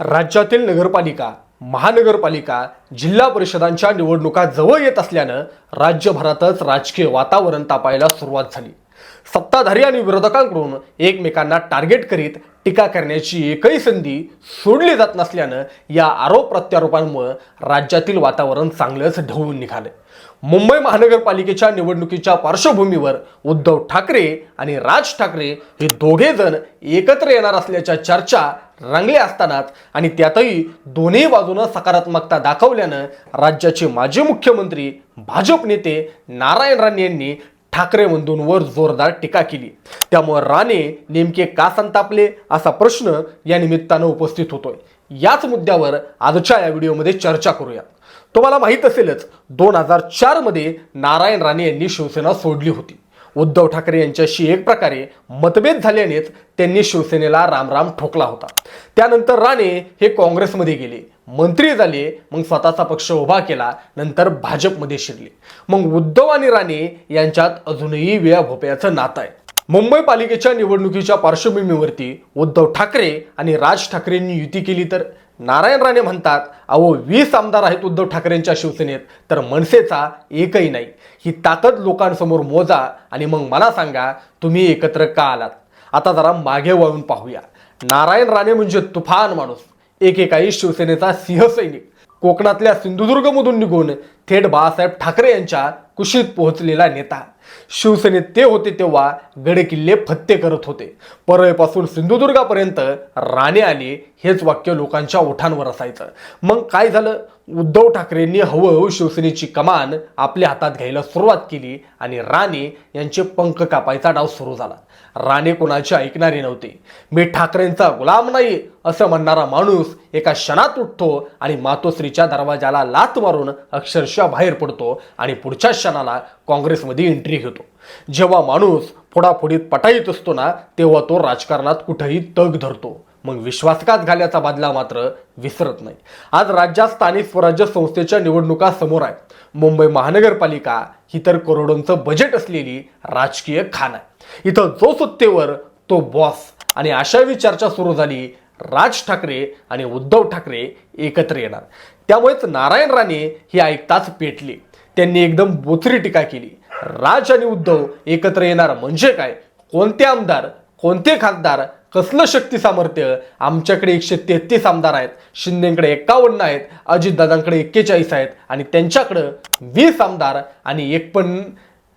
राज्यातील नगरपालिका महानगरपालिका जिल्हा परिषदांच्या निवडणुका जवळ येत असल्यानं राज्यभरातच राजकीय वातावरण तापायला सुरुवात झाली. सत्ताधारी आणि विरोधकांकडून एकमेकांना टार्गेट करीत टीका करण्याची एकही संधी सोडली जात नसल्यानं या आरोप प्रत्यारोपांमुळे राज्यातील वातावरण चांगलंच ढवळून निघालं मुंबई महानगरपालिकेच्या निवडणुकीच्या पार्श्वभूमीवर उद्धव ठाकरे आणि राज ठाकरे हे दोघे जण एकत्र येणार असल्याच्या चर्चा रंगल्या असतानाच आणि त्यातही दोन्ही बाजूनं सकारात्मकता दाखवल्यानं राज्याचे माजी मुख्यमंत्री भाजप नेते नारायण राणे यांनी ठाकरे बंधूंवर जोरदार टीका केली. त्यामुळे राणे नेमके का संतापले असा प्रश्न या निमित्तानं उपस्थित होतोय. याच मुद्द्यावर आजच्या या व्हिडिओमध्ये चर्चा करूया. तुम्हाला माहीत असेलच दोन हजार चारमध्ये नारायण राणे यांनी शिवसेना सोडली होती. उद्धव ठाकरे यांच्याशी एक प्रकारे मतभेद झाल्यानेच त्यांनी शिवसेनेला रामराम ठोकला होता. त्यानंतर राणे हे काँग्रेसमध्ये गेले. मंत्री झाले मग स्वतःचा पक्ष उभा केला नंतर भाजपमध्ये शिरले. मग उद्धव आणि राणे यांच्यात अजूनही वेळा भोपयाचं नातं आहे. मुंबई पालिकेच्या निवडणुकीच्या पार्श्वभूमीवरती उद्धव ठाकरे आणि राज ठाकरेंनी युती केली तर नारायण राणे म्हणतात अहो वीस आमदार आहेत उद्धव ठाकरेंच्या शिवसेनेत तर मनसेचा एकही नाही. ही ताकद लोकांसमोर मोजा आणि मग मला सांगा तुम्ही एकत्र का आलात? आता जरा मागे वळून पाहूया. नारायण राणे म्हणजे तुफान माणूस एकेकाळी शिवसेनेचा सिंहसैनिक. कोकणातल्या सिंधुदुर्गमधून निघून थेट बाळासाहेब ठाकरे यांच्या कुशीत पोहोचलेला नेता. शिवसेनेत ते होते तेव्हा गडकिल्ले फत्ते करत होते. परळपासून सिंधुदुर्गापर्यंत राणे आले हेच वाक्य लोकांच्या ओठांवर असायचं. मग काय झालं? उद्धव ठाकरेंनी हळूहळू शिवसेनेची कमान आपल्या हातात घ्यायला सुरुवात केली आणि राणे यांचे पंख कापायचा डाव सुरू झाला. राणे कोणाची ऐकणारे नव्हते. मी ठाकरेंचा गुलाम नाही असं म्हणणारा माणूस एका क्षणात उठतो आणि मातोश्रीच्या दरवाजाला लात मारून अक्षरशः बाहेर पडतो आणि पुढच्या क्षणाला काँग्रेसमध्ये एंट्री घेतो. जेव्हा माणूस फोडाफोडीत पटाईत असतो ना तेव्हा तो राजकारणात कुठेही तग धरतो. मग विश्वासघात घाल्याचा बदला मात्र विसरत नाही. आज राज्यात स्थानिक स्वराज्य संस्थेच्या निवडणुका समोर आहेत. मुंबई महानगरपालिका ही तर करोडोंचं बजेट असलेली राजकीय खान आहे. इथं जो सत्तेवर तो बॉस आणि अशावी चर्चा सुरू झाली राज ठाकरे आणि उद्धव ठाकरे एकत्र येणार. त्यामुळेच नारायण राणे हे ऐकताच पेटले. त्यांनी एकदम बोचरी टीका केली. राज आणि उद्धव एकत्र येणार म्हणजे काय? कोणते आमदार कोणते खासदार कसलं शक्ती सामर्थ्य? आमच्याकडे एकशे तेहतीस आमदार आहेत. शिंदेकडे एक्कावन्न आहेत. अजितदादांकडे एक्केचाळीस आहेत. आणि त्यांच्याकडं वीस आमदार आणि एक पण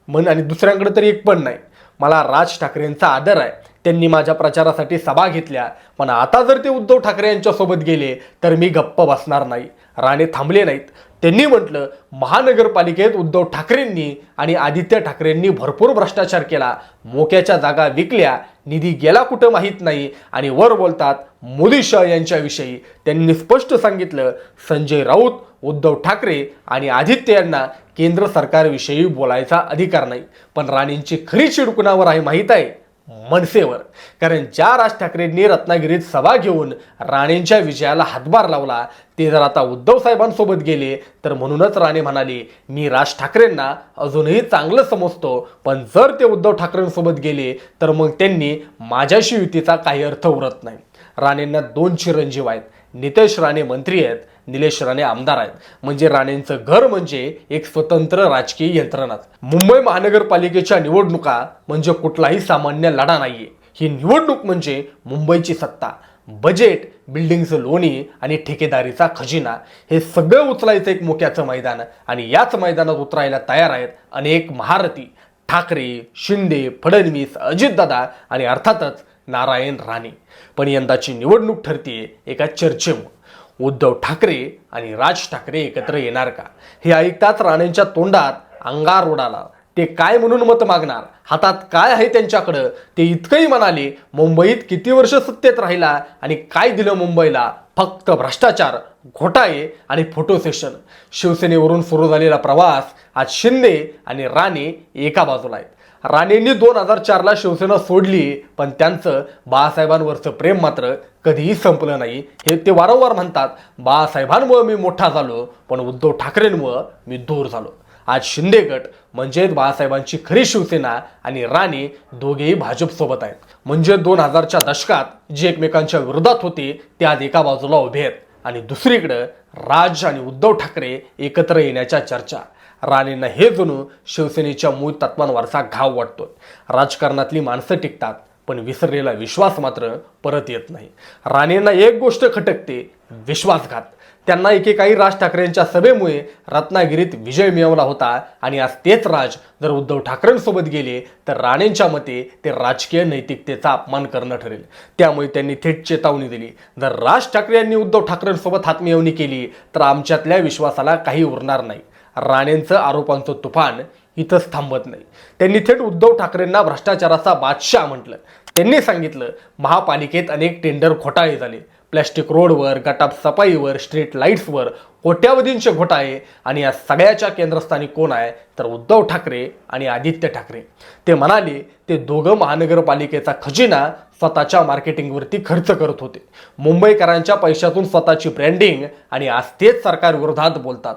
म्हण आणि दुसऱ्यांकडे तरी एक पण नाही. मला राज ठाकरेंचा आदर आहे. त्यांनी माझ्या प्रचारासाठी सभा घेतल्या. पण आता जर ते उद्धव ठाकरे यांच्यासोबत गेले तर मी गप्प बसणार नाही. राणे थांबले नाहीत. त्यांनी म्हटलं महानगरपालिकेत उद्धव ठाकरेंनी आणि आदित्य ठाकरेंनी भरपूर भ्रष्टाचार केला. मोक्याच्या जागा विकल्या. निधी गेला कुठं माहीत नाही. आणि वर बोलतात मोदी शाह यांच्याविषयी. त्यांनी स्पष्ट सांगितलं संजय राऊत उद्धव ठाकरे आणि आदित्य यांना केंद्र सरकारविषयी बोलायचा अधिकार नाही. पण राणेंची खरी चिडकुणावर आहे माहीत आहे? मनसेवर कारण ज्या राज ठाकरेंनी रत्नागिरीत सभा घेऊन राणेंच्या विजयाला हातभार लावला ते जर आता उद्धव साहेबांसोबत गेले तर म्हणूनच राणे म्हणाले मी राज ठाकरेंना अजूनही चांगलं समजतो पण जर ते उद्धव ठाकरेंसोबत गेले तर मग त्यांनी माझ्याशी युतीचा काही अर्थ उरत नाही. राणेंना दोन चिरंजीव आहेत. नितेश राणे मंत्री आहेत निलेश राणे आमदार आहेत. म्हणजे राणेंचं घर म्हणजे एक स्वतंत्र राजकीय यंत्रणाच. मुंबई महानगरपालिकेच्या निवडणुका म्हणजे कुठलाही सामान्य लढा नाहीये. ही निवडणूक म्हणजे मुंबईची सत्ता. बजेट बिल्डिंगचं लोणी आणि ठेकेदारीचा खजिना हे सगळं उचलायचं एक मोक्याचं मैदान आणि याच मैदानात उतरायला तयार आहेत अनेक महारथी. ठाकरे शिंदे फडणवीस अजितदादा आणि अर्थातच नारायण राणे. पण यंदाची निवडणूक ठरतीये एका चर्चेमुळे. उद्धव ठाकरे आणि राज ठाकरे एकत्र येणार का? हे ऐकताच राणेंच्या तोंडात अंगार उडाला ते काय म्हणून मत मागणार? हातात काय आहे त्यांच्याकडं? ते इतकंही म्हणाले मुंबईत किती वर्ष सत्तेत राहिला आणि काय दिलं मुंबईला? फक्त भ्रष्टाचार घोटाळे आणि फोटो सेशन. शिवसेनेवरून सुरू झालेला प्रवास आज शिंदे आणि राणे एका बाजूला आहेत. राणेंनी दोन हजार चारला शिवसेना सोडली पण त्यांचं बाळासाहेबांवरचं प्रेम मात्र कधीही संपलं नाही. हे ते वारंवार म्हणतात बाळासाहेबांमुळं मी मोठा झालो पण उद्धव ठाकरेंमुळं मी दूर झालो. आज शिंदे गट म्हणजेच बाळासाहेबांची खरी शिवसेना आणि राणे दोघेही भाजपसोबत आहेत. म्हणजे दोन हजारच्या दशकात जे एकमेकांच्या विरोधात होते ते आज एका बाजूला उभे आहेत. आणि दुसरीकडं राज आणि उद्धव ठाकरे एकत्र येण्याच्या चर्चा. राणेंना हे जणू शिवसेनेच्या मूळ तत्वांवरचा घाव वाटतो राजकारणातली माणसं टिकतात पण विसरलेला विश्वास मात्र परत येत नाही. राणेंना एक गोष्ट खटकते विश्वासघात. त्यांना एकेकाळी राज ठाकरेंच्या सभेमुळे रत्नागिरीत विजय मिळवला होता आणि आज तेच राज जर उद्धव ठाकरेंसोबत गेले तर राणेंच्या मते ते राजकीय नैतिकतेचा अपमान करणं ठरेल. त्यामुळे त्यांनी थेट चेतावणी दिली. जर राज ठाकरे यांनी उद्धव ठाकरेंसोबत हातमिळवणी केली तर आमच्यातल्या विश्वासाला काही उरणार नाही. राणेंचं आरोपांचं तुफान इथंच थांबत नाही. त्यांनी थेट उद्धव ठाकरेंना भ्रष्टाचाराचा बादशाह म्हटलं. त्यांनी सांगितलं महापालिकेत अनेक टेंडर घोटाळे झाले. प्लॅस्टिक रोडवर गटाप सफाईवर स्ट्रीट लाईट्सवर कोट्यावधींचे घोटाळे आणि या सगळ्याच्या केंद्रस्थानी कोण आहे? तर उद्धव ठाकरे आणि आदित्य ठाकरे. ते म्हणाले ते दोघं महानगरपालिकेचा खजिना स्वतःच्या मार्केटिंगवरती खर्च करत होते. मुंबईकरांच्या पैशातून स्वतःची ब्रँडिंग आणि आज तेच सरकारविरोधात बोलतात.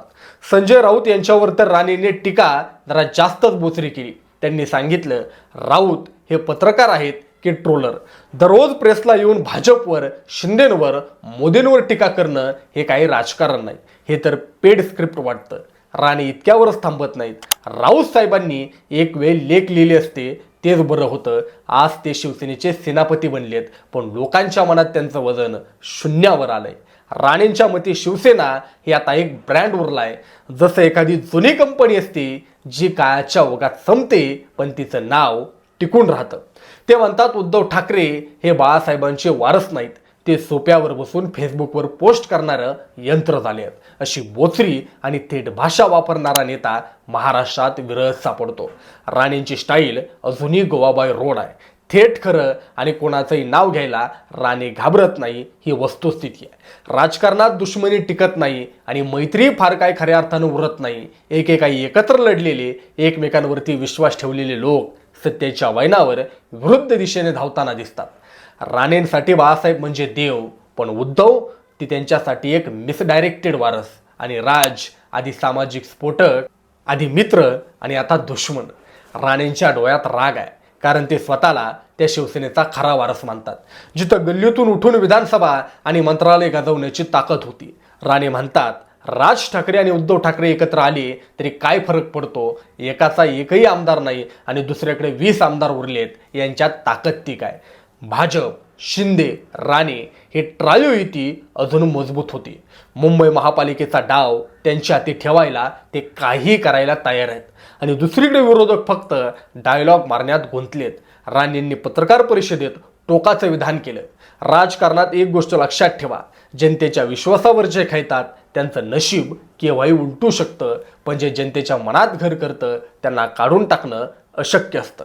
संजय राऊत यांच्यावर तर राणेने टीका जरा जास्तच बोचरी केली. त्यांनी सांगितलं राऊत हे पत्रकार आहेत की ट्रोलर दररोज प्रेसला येऊन भाजपवर शिंदेंवर मोदींवर टीका करणं हे काही राजकारण नाही. हे तर पेड स्क्रिप्ट वाटतं. राणे इतक्यावरच थांबत नाहीत. राऊत साहेबांनी एक वेळ लेख लिहिले असते तेच बरं होतं. आज ते शिवसेनेचे सेनापती बनलेत पण लोकांच्या मनात त्यांचं वजन शून्यावर आलंय. राणेंच्या मते शिवसेना ही आता एक ब्रँड उरलाय. जसं एखादी जुनी कंपनी असते जी काळाच्या ओघात संपते पण तिचं नाव टिकून राहतं. ते म्हणतात उद्धव ठाकरे हे बाळासाहेबांचे वारस नाहीत. ते सोप्यावर बसून फेसबुकवर पोस्ट करणारं यंत्र झाले आहेत. अशी बोचरी आणि थेट भाषा वापरणारा नेता महाराष्ट्रात विरळ सापडतो. राणेंची स्टाईल अजूनही गोवाबाई रोड आहे. थेट खरं आणि कोणाचंही नाव घ्यायला राणे घाबरत नाही ही वस्तुस्थिती आहे. राजकारणात दुश्मनी टिकत नाही आणि मैत्री फार काय खऱ्या अर्थानं उरत नाही. एकेकाही एकत्र लढलेले एकमेकांवरती विश्वास ठेवलेले लोक सत्तेच्या वैनावर विरुद्ध दिशेने धावताना दिसतात. राणेंसाठी बाळासाहेब म्हणजे देव पण उद्धव ती त्यांच्यासाठी एक मिसडायरेक्टेड वारस आणि राज आधी सामाजिक स्फोटक आधी मित्र आणि आता दुश्मन. राणेंच्या डोळ्यात राग आहे कारण ते स्वतःला त्या शिवसेनेचा खरा वारस मानतात जिथं गल्लीतून उठून विधानसभा आणि मंत्रालय गाजवण्याची ताकद होती. राणे म्हणतात राज ठाकरे आणि उद्धव ठाकरे एकत्र आले तरी काय फरक पडतो? एकाचा एकही आमदार नाही आणि दुसऱ्याकडे वीस आमदार उरलेत. यांच्यात ताकद ती काय? भाजप शिंदे राणे हे ट्रायो युती अजून मजबूत होती. मुंबई महापालिकेचा डाव त्यांच्या हाती ठेवायला ते काही करायला तयार आहेत. आणि दुसरीकडे विरोधक फक्त डायलॉग मारण्यात गुंतलेत. राणेंनी पत्रकार परिषदेत टोकाचं विधान केलं. राजकारणात एक गोष्ट लक्षात ठेवा. जनतेच्या विश्वासावर जे खेळतात त्यांचं नशीब केव्हाही उलटू शकतं पण जे जनतेच्या मनात घर करतं त्यांना काढून टाकणं अशक्य असतं.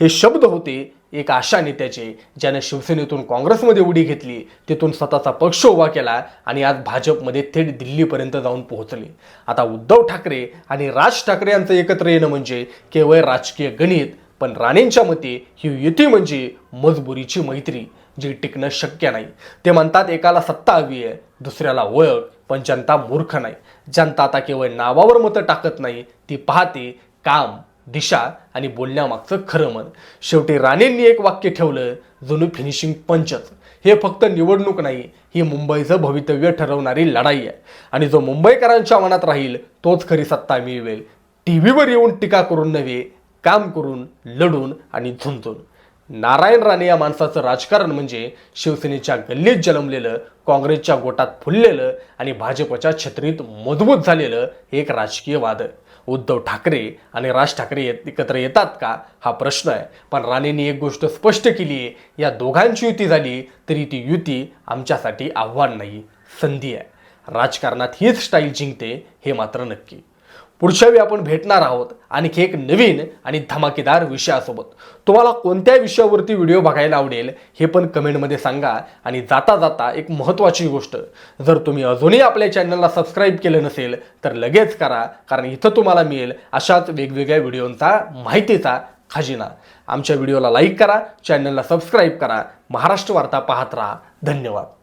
हे शब्द होते एक आशा नेत्याचे ज्याने शिवसेनेतून काँग्रेसमध्ये उडी घेतली तिथून स्वतःचा पक्ष उभा केला आणि आज भाजपमध्ये थेट दिल्लीपर्यंत जाऊन पोहोचले. आता उद्धव ठाकरे आणि राज ठाकरे यांचं एकत्र येणं म्हणजे केवळ राजकीय गणित पण राणेंच्या मते ही युती म्हणजे मजबुरीची मैत्री जी टिकणं शक्य नाही. ते म्हणतात एकाला सत्ता हवी आहे दुसऱ्याला ओळख पण जनता मूर्ख नाही. जनता आता केवळ नावावर मतं टाकत नाही ती पाहते काम दिशा आणि बोलण्यामागचं खरं मन. शेवटी राणेंनी एक वाक्य ठेवलं जुनं फिनिशिंग पंचच. हे फक्त निवडणूक नाही ही मुंबईचं भवितव्य ठरवणारी लढाई आहे. आणि जो मुंबईकरांच्या मनात राहील तोच खरी सत्ता मिळवेल. टी व्हीवर येऊन टीका करून नव्हे काम करून लढून आणि झुंजून. नारायण राणे या माणसाचं राजकारण म्हणजे शिवसेनेच्या गल्लीत जन्मलेलं काँग्रेसच्या गोटात फुललेलं आणि भाजपच्या छत्रीत मजबूत झालेलं एक राजकीय वाद. उद्धव ठाकरे आणि राज ठाकरे येत- एकत्र येतात का? हा प्रश्न आहे. पण राणेंनी एक गोष्ट स्पष्ट केली आहे. या दोघांची युती झाली तरी ती युती आमच्यासाठी आव्हान नाही संधी आहे. राजकारणात हीच स्टाईल जिंकते हे मात्र नक्की. पुढच्या वेळी आपण भेटणार आहोत. आणखी एक नवीन आणि धमाकेदार विषयासोबत. तुम्हाला कोणत्या विषयावरती व्हिडिओ बघायला आवडेल हे पण कमेंटमध्ये सांगा. आणि जाता जाता एक महत्त्वाची गोष्ट जर तुम्ही अजूनही आपल्या चॅनलला सबस्क्राईब केलं नसेल तर लगेच करा. कारण इथं तुम्हाला मिळेल अशाच वेगवेगळ्या व्हिडिओंचा माहितीचा खजिना. आमच्या व्हिडिओला लाईक करा चॅनलला सबस्क्राईब करा. महाराष्ट्र वार्ता पाहत राहा. धन्यवाद.